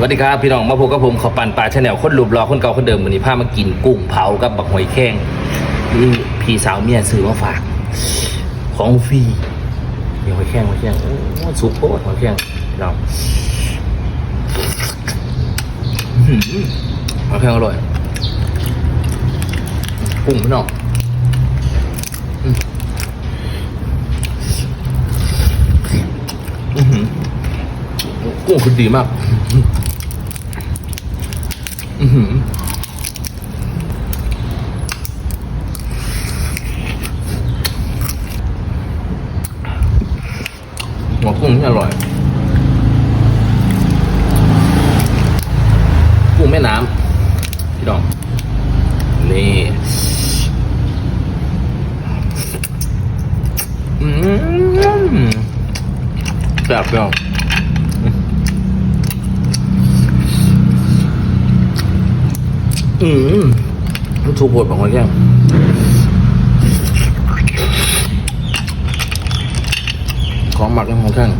สวัสดีครับพี่น้องมาพบกับผมขอปั่นปลาชาแนลคนรูปรอคนเก่าคนเดิมวันนี้พามากินกุ้งเผากับบักหอยแข้งนี่พี่สาวเมียซื้อมาฝาก ของฟรีมีหอยแข้งหอยแข้งโอ้สุกโคตรหอยแข้งพี่น้องอื้อหือหอยแข้งอร่อยกุ้งพี่น้องอืมอื้อหือ กุ้งคือดีมาก อือหือหัวกุ้งที่อร่อย กุ้งแม่น้ำพี่น้อง นี่อืมแบบพี่น้อง อืมถูกบทขอกว่าแก่ของหมักของแข้ง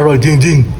อร่อยจริง ๆ